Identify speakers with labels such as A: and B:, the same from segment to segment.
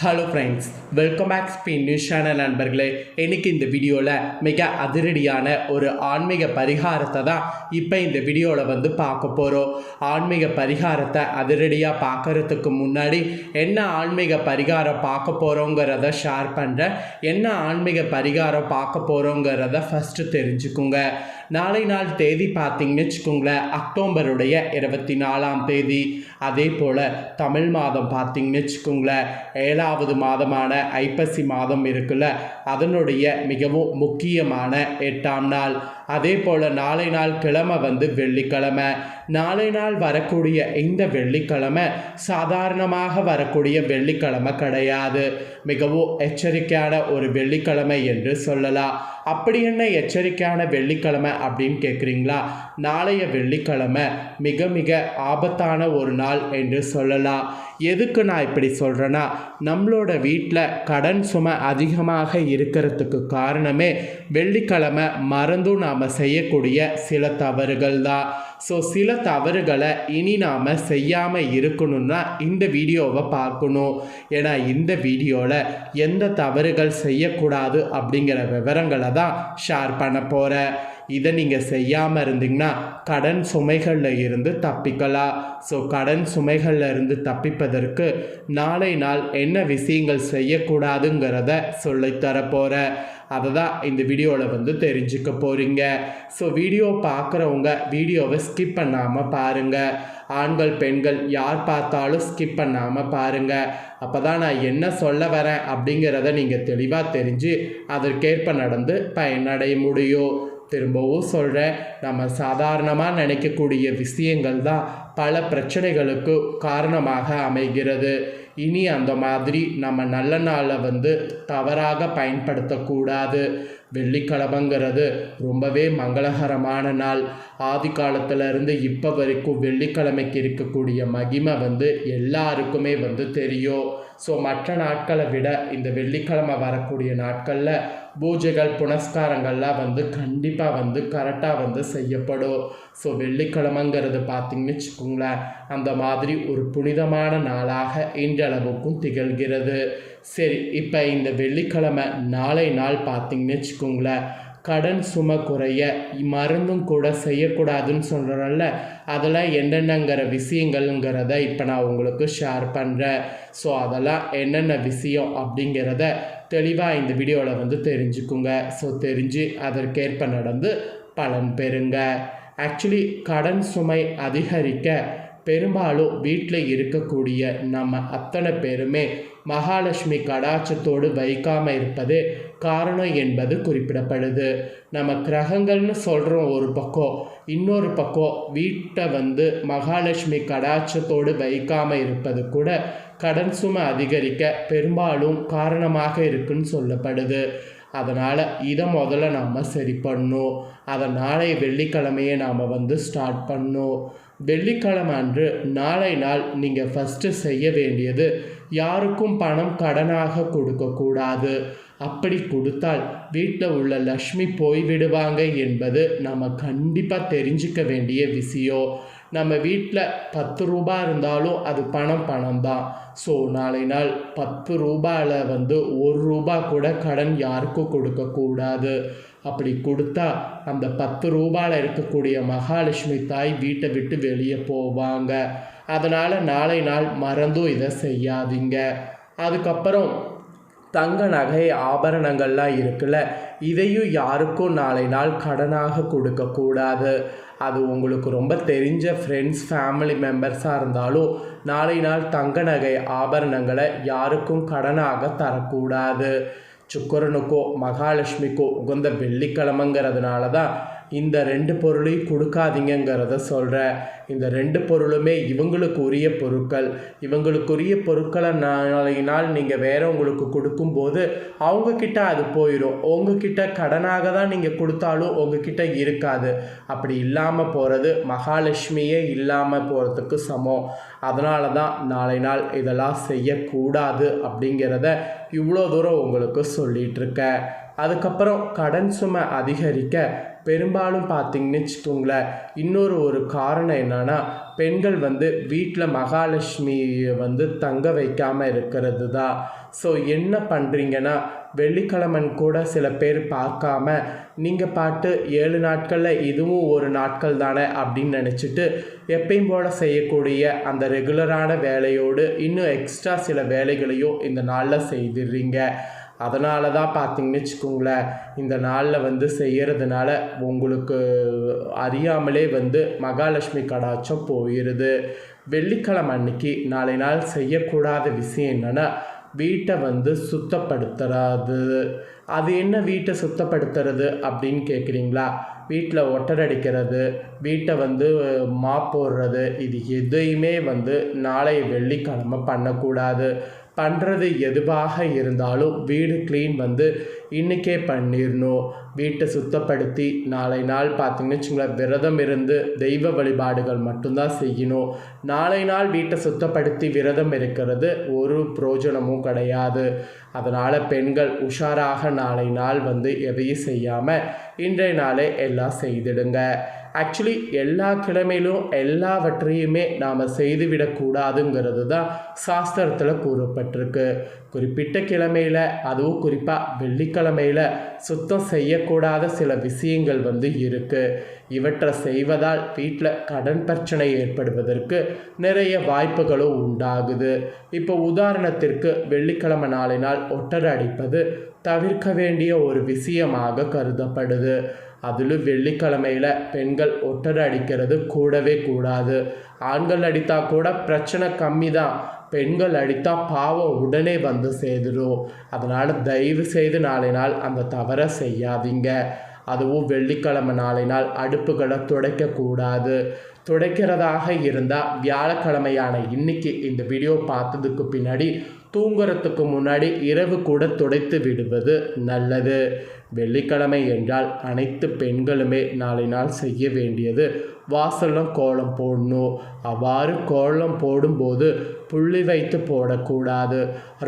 A: Hello friends welcome back ஸ்பீன் news channel நண்பர்களே. எனக்கு இந்த வீடியோவில் மிக அதிரடியான ஒரு ஆன்மீக பரிகாரத்தை தான் இப்போ இந்த வீடியோவில் வந்து பார்க்க போகிறோம் ஆன்மீக பரிகாரத்தை அதிரடியாக பார்க்கறதுக்கு முன்னாடி என்ன ஆன்மீக பரிகாரம் பார்க்க போகிறோங்கிறத ஷேர் பண்ணுறேன் என்ன ஆன்மீக பரிகாரம் பார்க்க போகிறோங்கிறத ஃபஸ்ட்டு தெரிஞ்சுக்குங்க. நாளை நாள் தேதி பார்த்தீங்கன்னு வச்சுக்கோங்களேன் அக்டோபருடைய இருபத்தி நாலாம் தேதி. அதே போல் தமிழ் மாதம் பார்த்தீங்கன்னு வச்சுக்கோங்களேன் ஏழாவது மாதமான ஐப்பசி மாதம் இருக்குல்ல அதனுடைய மிகவும் முக்கியமான எட்டாம் நாள். அதே போல் நாளை நாள் கிழமை வந்து வெள்ளிக்கிழமை. நாளை நாள் வரக்கூடிய இந்த வெள்ளிக்கிழமை சாதாரணமாக வரக்கூடிய வெள்ளிக்கிழமை கிடையாது. மிகவும் எச்சரிக்கையான ஒரு வெள்ளிக்கிழமை என்று சொல்லலாம். அப்படி என்ன எச்சரிக்கையான வெள்ளிக்கிழமை அப்படின்னு கேட்குறீங்களா நாளைய வெள்ளிக்கிழமை மிக மிக ஆபத்தான ஒரு நாள் என்று சொல்லலாம். எதுக்கு நான் இப்படி சொல்கிறேன்னா நம்மளோட வீட்டில் கடன் சுமை அதிகமாக இருக்கிறதுக்கு காரணமே வெள்ளிக்கிழமை மறந்தும் நாம் செய்யக்கூடிய சில தவறுகள் தான். ஸோ சில தவறுகளை இனி நாம் செய்யாமல் இருக்கணும்னா இந்த வீடியோவை பார்க்கணும். ஏன்னா இந்த வீடியோவில் எந்த தவறுகள் செய்யக்கூடாது அப்படிங்கிற விவரங்களை தான் ஷேர் பண்ண போகிறேன் இதை நீங்கள் செய்யாமல் இருந்தீங்கன்னா கடன் சுமைகளில் இருந்து தப்பிக்கலாம். ஸோ கடன் சுமைகளில் இருந்து தப்பிப்பதற்கு நாளை நாள் என்ன விஷயங்கள் செய்யக்கூடாதுங்கிறத சொல்லித்தர அதை தான் இந்த வீடியோவில் வந்து தெரிஞ்சுக்க போகிறீங்க ஸோ வீடியோ பார்க்குறவங்க வீடியோவை ஸ்கிப் பண்ணாமல் பாருங்கள் ஆண்கள் பெண்கள் யார் பார்த்தாலும் ஸ்கிப் பண்ணாமல் பாருங்கள் அப்போ தான் நான் என்ன சொல்ல வரேன் அப்படிங்கிறத நீங்கள் தெளிவாக தெரிஞ்சு அதற்கேற்ப நடந்து பயனடைய முடியும். திரும்பவும் சொல்கிறேன் நம்ம சாதாரணமாக நினைக்கக்கூடிய விஷயங்கள் தான் பல பிரச்சனைகளுக்கு காரணமாக அமைகிறது. இனி அந்த மாதிரி நம்ம நல்ல நாளை வந்து தவறாக பயன்படுத்தக்கூடாது. வெள்ளிக்கிழமைங்கிறது ரொம்பவே மங்களகரமான நாள். ஆதி காலத்திலேருந்து இப்போ வரைக்கும் வெள்ளிக்கிழமைக்கு இருக்கக்கூடிய மகிமை வந்து எல்லாருக்குமே வந்து தெரியும். ஸோ மற்ற நாட்களை விட இந்த வெள்ளிக்கிழமை வரக்கூடிய நாட்களில் பூஜைகள் புனஸ்காரங்கள்லாம் வந்து கண்டிப்பாக வந்து கரெக்டாக வந்து செய்யப்படும். ஸோ வெள்ளிக்கிழமைங்கிறது பார்த்திங்கன்னு வச்சுக்கோங்களேன் அந்த மாதிரி ஒரு புனிதமான நாளாக இன்றளவுக்கும் திகழ்கிறது. சரி இப்போ இந்த வெள்ளிக்கிழமை நாளை நாள் பார்த்திங்கன்னு வச்சுக்கோங்களேன் கடன் சுமை குறைய மருந்தும் கூட செய்யக்கூடாதுன்னு சொல்கிறோம்ல அதெல்லாம் என்னென்னங்கிற விஷயங்கள்ங்கிறத இப்போ நான் உங்களுக்கு ஷேர் பண்ணுறேன் ஸோ அதெல்லாம் என்னென்ன விஷயம் அப்படிங்கிறத தெளிவாக இந்த வீடியோவில் வந்து தெரிஞ்சுக்குங்க. ஸோ தெரிஞ்சு அதற்கேற்ப நடந்து பலன் பெறுங்க. ஆக்சுவலி கடன் சுமை அதிகரிக்க பெரும்பாலும் வீட்டில் இருக்கக்கூடிய நம்ம அத்தனை பேருமே மகாலட்சுமி கடாட்சத்தோடு வைக்காமல் இருப்பது காரணம் என்பது குறிப்பிடப்படுது. நம்ம கிரகங்கள்னு சொல்கிறோம் ஒரு பக்கம். இன்னொரு பக்கம் வீட்டை வந்து மகாலட்சுமி கடாட்சத்தோடு வைக்காமல் இருப்பது கூட கடன் சுமை அதிகரிக்க பெரும்பாலும் காரணமாக இருக்குன்னு சொல்லப்படுது. அதனால் இதை முதல்ல நம்ம சரி பண்ணும். அதை நாளை வெள்ளிக்கிழமையே நாம் வந்து ஸ்டார்ட் பண்ணும். வெள்ளிக்கிழமை அன்று நாளை நாள் நீங்கள் ஃபஸ்ட்டு செய்ய வேண்டியது யாருக்கும் பணம் கடனாக கொடுக்கக்கூடாது. அப்படி கொடுத்தால் வீட்டில் உள்ள லக்ஷ்மி போய்விடுவாங்க என்பது நம்ம கண்டிப்பாக தெரிஞ்சுக்க வேண்டிய விஷயம். நம்ம வீட்டில் பத்து ரூபாய் இருந்தாலும் அது பணம் பணம் தான் ஸோ நாளை நாள் பத்து ரூபாயில் வந்து ஒரு ரூபா கூட கடன் யாருக்கும் கொடுக்கக்கூடாது அப்படி கொடுத்தா அந்த பத்து ரூபாயில் இருக்கக்கூடிய மகாலட்சுமி தாய் வீட்டை விட்டு வெளியே போவாங்க. அதனால் நாளை நாள் மறந்தும் இதை செய்யாதீங்க. அதுக்கப்புறம் தங்க நகை ஆபரணங்கள்லாம் இருக்குல்ல இதையும் யாருக்கும் நாளை நாள் கடனாக கொடுக்கக்கூடாது அது உங்களுக்கு ரொம்ப தெரிஞ்ச ஃப்ரெண்ட்ஸ் ஃபேமிலி மெம்பர்ஸாக இருந்தாலும் நாளை நாள் தங்க நகை ஆபரணங்களை யாருக்கும் கடனாக தரக்கூடாது. சுக்கரனுக்கோ மகாலட்சுமிக்கோ உகந்த வெள்ளிக்கிழமைங்கிறதுனால தான் இந்த ரெண்டு பொருளையும் கொடுக்காதீங்கிறத சொல்கிறேன் இந்த ரெண்டு பொருளுமே இவங்களுக்கு உரிய பொருட்கள். இவங்களுக்குரிய பொருட்களை நாளையினால் நீங்கள் வேறவங்களுக்கு கொடுக்கும்போது அவங்கக்கிட்ட அது போயிடும் உங்ககிட்ட கடனாக தான் நீங்கள் கொடுத்தாலும் உங்ககிட்ட இருக்காது. அப்படி இல்லாமல் போகிறது மகாலட்சுமியே இல்லாமல் போகிறதுக்கு சமம். அதனால தான் நாளை நாள் இதெல்லாம் செய்யக்கூடாது அப்படிங்கிறத இவ்வளோ தூரம் உங்களுக்கு சொல்லிகிட்ருக்கேன் அதுக்கப்புறம் கடன் சுமை அதிகரிக்க பெரும்பாலும் பார்த்தீங்கன்னு வச்சுக்கோங்களேன் இன்னொரு ஒரு காரணம் என்னென்னா பெண்கள் வந்து வீட்டில் மகாலட்சுமியை வந்து தங்க வைக்காமல் இருக்கிறது தான் ஸோ என்ன பண்ணுறீங்கன்னா வெள்ளிக்கிழமன் கூட சில பேர் பார்க்காம நீங்கள் பாட்டு ஏழு நாட்களில் இதுவும் ஒரு நாட்கள் தானே அப்படின்னு நினச்சிட்டு எப்பயும் போல் செய்யக்கூடிய அந்த ரெகுலரான வேலையோடு இன்னும் எக்ஸ்ட்ரா சில வேலைகளையும் இந்த நாளில் செய்திடுறீங்க. அதனால தான் பார்த்தீங்கன்னு வச்சுக்கோங்களேன் இந்த நாளில் வந்து செய்கிறதுனால உங்களுக்கு அறியாமலே வந்து மகாலட்சுமி கடாச்சம் போயிடுது வெள்ளிக்கிழமை அன்னைக்கு நாளை நாள் செய்யக்கூடாத விஷயம் என்னென்னா வீட்டை வந்து சுத்தப்படுத்துறது. அது என்ன வீட்டை சுத்தப்படுத்துறது அப்படின்னு கேட்குறீங்களா வீட்டில் ஒட்டடடிக்கிறது வீட்டை வந்து மா போடுறது இது எதையுமே வந்து நாளைய வெள்ளிக்கிழமை பண்ணக்கூடாது. பண்ணுறது எதுவாக இருந்தாலும் வீடு க்ளீன் வந்து இன்றைக்கே பண்ணிடணும் வீட்டை சுத்தப்படுத்தி நாளை நாள் பார்த்திங்கன்னு வச்சுங்களேன் விரதம் இருந்து தெய்வ வழிபாடுகள் மட்டும்தான் செய்யணும். நாளை நாள் வீட்டை சுத்தப்படுத்தி விரதம் இருக்கிறது ஒரு பிரோஜனமும் கிடையாது. அதனால் பெண்கள் உஷாராக நாளை நாள் வந்து எதையும் செய்யாமல் இன்றைய நாளே எல்லாம் செய்திடுங்க. ஆக்சுவலி எல்லா கிழமையிலும் எல்லாவற்றையுமே நாம் செய்துவிடக்கூடாதுங்கிறது தான் சாஸ்திரத்தில் கூறப்பட்டிருக்கு. குறிப்பிட்ட கிழமையில் அதுவும் குறிப்பாக வெள்ளிக்கிழமையில் சுத்தம் செய்யக்கூடாத சில விஷயங்கள் வந்து இருக்குது இவற்றை செய்வதால் வீட்டில் கடன் பிரச்சனை ஏற்படுவதற்கு நிறைய வாய்ப்புகளும் உண்டாகுது. இப்போ உதாரணத்திற்கு வெள்ளிக்கிழமை நாளினால் ஒட்டர் அடிப்பது தவிர்க்க வேண்டிய ஒரு விஷயமாக கருதப்படுது. அதிலும் வெள்ளிக்கிழமையில் பெண்கள் ஒட்டர் அடிக்கிறது கூடவே கூடாது. ஆண்கள் அடித்தா கூட பிரச்சனை கம்மி தான். பெண்கள் அடித்தா பாவம் உடனே வந்து சேதுடும் அதனால் தயவு செய்து நாளை நாள் அந்த தவறை செய்யாதீங்க. அதுவும் வெள்ளிக்கிழமை நாளை நாள் அடுப்புகளை துடைக்கக்கூடாது. துடைக்கிறதாக இருந்தால் வியாழக்கிழமையான இன்னைக்கு இந்த வீடியோ பார்த்ததுக்கு பின்னாடி தூங்குறதுக்கு முன்னாடி இரவு கூட துடைத்து விடுவது நல்லது. வெள்ளிக்கிழமை என்றால் அனைத்து பெண்களுமே நாளை நாள் செய்ய வேண்டியது. வாசலும் கோலம் போடணும் அவ்வாறு கோலம் போடும்போது புள்ளி வைத்து போடக்கூடாது.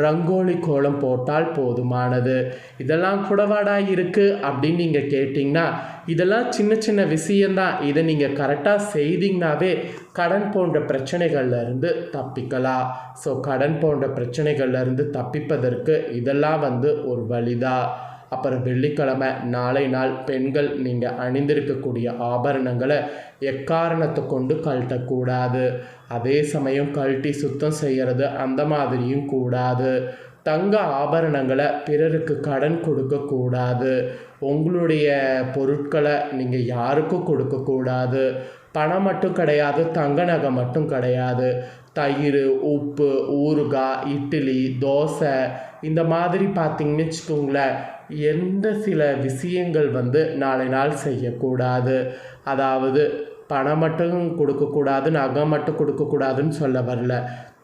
A: ரங்கோலி கோலம் போட்டால் போதுமானது. இதெல்லாம் கூடவாடா இருக்குது அப்படின்னு நீங்கள் கேட்டிங்கன்னா இதெல்லாம் சின்ன சின்ன விஷயந்தான் இதை நீங்கள் கரெக்டாக செய்தீங்கனாவே கடன் போன்ற பிரச்சனைகள்லேருந்து தப்பிக்கலாம். ஸோ கடன் போன்ற பிரச்சனைகள்லேருந்து தப்பிப்பதற்கு இதெல்லாம் வந்து ஒரு வழிதான். அப்புறம் வெள்ளிக்கிழமை நாளை நாள் பெண்கள் நீங்கள் அணிந்திருக்கக்கூடிய ஆபரணங்களை எக்காரணத்தை கொண்டு கழட்டக்கூடாது? அதே சமயம் கழட்டி சுத்தம் செய்கிறது அந்த மாதிரியும் கூடாது. தங்க ஆபரணங்களை பிறருக்கு கடன் கொடுக்கக்கூடாது. உங்களுடைய பொருட்களை நீங்கள் யாருக்கும் கொடுக்கக்கூடாது. பணம் மட்டும் கிடையாது தங்க நகை மட்டும் கிடையாது. தயிர் உப்பு ஊறுகாய் இட்லி தோசை இந்த மாதிரி பார்த்தீங்கன்னு வச்சுக்கோங்களேன். எந்த சில விஷயங்கள் வந்து நாளை நாள் செய்யக்கூடாது. அதாவது பணம் மட்டும் கொடுக்கக்கூடாது நகை மட்டும் கொடுக்கக்கூடாதுன்னு சொல்ல வரல.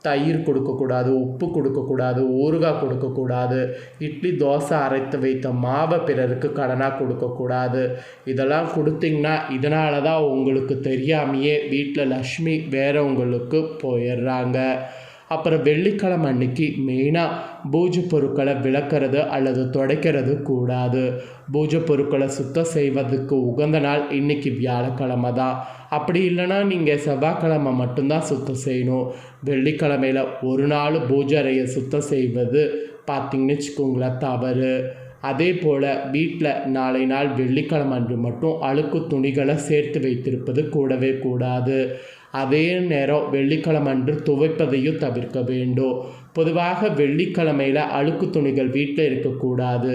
A: தயிர் கொடுக்கக்கூடாது உப்பு கொடுக்கக்கூடாது ஊறுகாய் கொடுக்கக்கூடாது இட்லி தோசை அரைத்து வைத்த மாவை பிறருக்கு கடனாக கொடுக்கக்கூடாது. இதெல்லாம் கொடுத்தீங்கன்னா இதனால தான் உங்களுக்கு தெரியாமையே வீட்டில் லக்ஷ்மி வேறவங்களுக்கு போயிடுறாங்க. அப்புறம் வெள்ளிக்கிழமை அன்னைக்கு மெயினாக பூஜை பொருட்களை விளக்குறது அல்லது துடைக்கிறது கூடாது. பூஜை பொருட்களை சுத்தம் செய்வதுக்கு உகந்த நாள் இன்னைக்கு வியாழக்கிழமை தான். அப்படி இல்லைன்னா நீங்கள் செவ்வாய்க்கிழமை மட்டும்தான் சுத்தம் செய்யணும். வெள்ளிக்கிழமையில் ஒரு நாள் பூஜை அறையை சுத்தம் செய்வது பார்த்திங்கன்னு வச்சுக்கோங்களேன் தவறு. அதே போல் வீட்டில் நாளை நாள் வெள்ளிக்கிழமை அன்று மட்டும் அழுக்கு துணிகளை சேர்த்து வைத்திருப்பது கூடவே கூடாது. அதே நேரம் வெள்ளிக்கிழமை அன்று துவைப்பதையும் தவிர்க்க வேண்டும். பொதுவாக வெள்ளிக்கிழமையில் அழுக்கு துணிகள் வீட்டில் இருக்கக்கூடாது.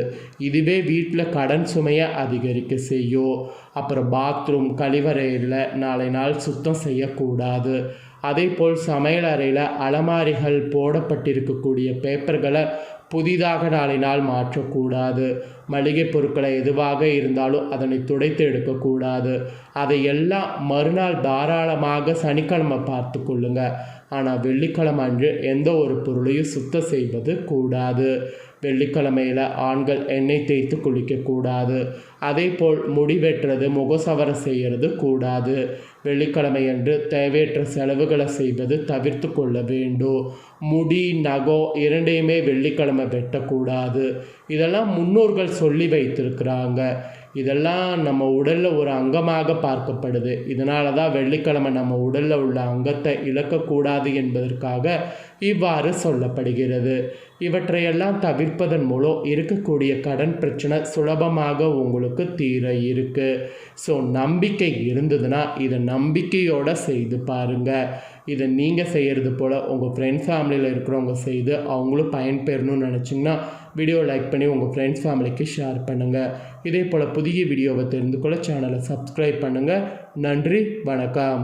A: இதுவே வீட்டில் கடன் சுமையை அதிகரிக்க செய்யும். அப்புறம் பாத்ரூம் கழிவறையில் நாளை நாள் சுத்தம் செய்யக்கூடாது. அதே போல் சமையல் அறையில் அலமாரிகள் போடப்பட்டிருக்கக்கூடிய பேப்பர்களை புதிதாக நாளை நாள் மாற்றக்கூடாது. மளிகை பொருட்களை எதுவாக இருந்தாலும் அதனை துடைத்து எடுக்கக்கூடாது. அதை எல்லாம் மறுநாள் தாராளமாக சனிக்கிழமை பார்த்து கொள்ளுங்க. ஆனால் வெள்ளிக்கிழமை அன்று எந்த ஒரு பொருளையும் சுத்தம் செய்வது கூடாது. வெள்ளிக்கிழமையில் ஆண்கள் எண்ணெய் தேய்த்து குளிக்கக்கூடாது அதே போல் முடி வெட்டுறது முகசவர செய்கிறது கூடாது. வெள்ளிக்கிழமை அன்று தேவையற்ற செலவுகளை செய்வது தவிர்த்து கொள்ள வேண்டும். முடி நகம் இரண்டையுமே வெள்ளிக்கிழமை வெட்டக்கூடாது. இதெல்லாம் முன்னோர்கள் சொல்லி வைத்திருக்கிறாங்க. இதெல்லாம் நம்ம உடலில் ஒரு அங்கமாக பார்க்கப்படுது. இதனால தான் வெள்ளிக்கிழமை நம்ம உடலில் உள்ள அங்கத்தை இழக்கக்கூடாது என்பதற்காக இவ்வாறு சொல்லப்படுகிறது. இவற்றையெல்லாம் தவிர்ப்பதன் மூலம் இருக்கக்கூடிய கடன் பிரச்சனை சுலபமாக உங்களுக்கு தீர இருக்கு. ஸோ நம்பிக்கை இருந்ததுன்னா இதை நம்பிக்கையோடு செய்து பாருங்கள் இதை நீங்கள் செய்கிறது போல் உங்கள் ஃப்ரெண்ட்ஸ் ஃபேமிலியில் இருக்கிறவங்க செய்து அவங்களும் பயன்பெறணும்னு நினச்சிங்கன்னா வீடியோ லைக் பண்ணி உங்கள் ஃப்ரெண்ட்ஸ் ஃபேமிலிக்கு ஷேர் பண்ணுங்கள் இதே போல் புதிய வீடியோவை தெரிந்து கொள்ள சேனலை சப்ஸ்கிரைப் பண்ணுங்கள் நன்றி வணக்கம்.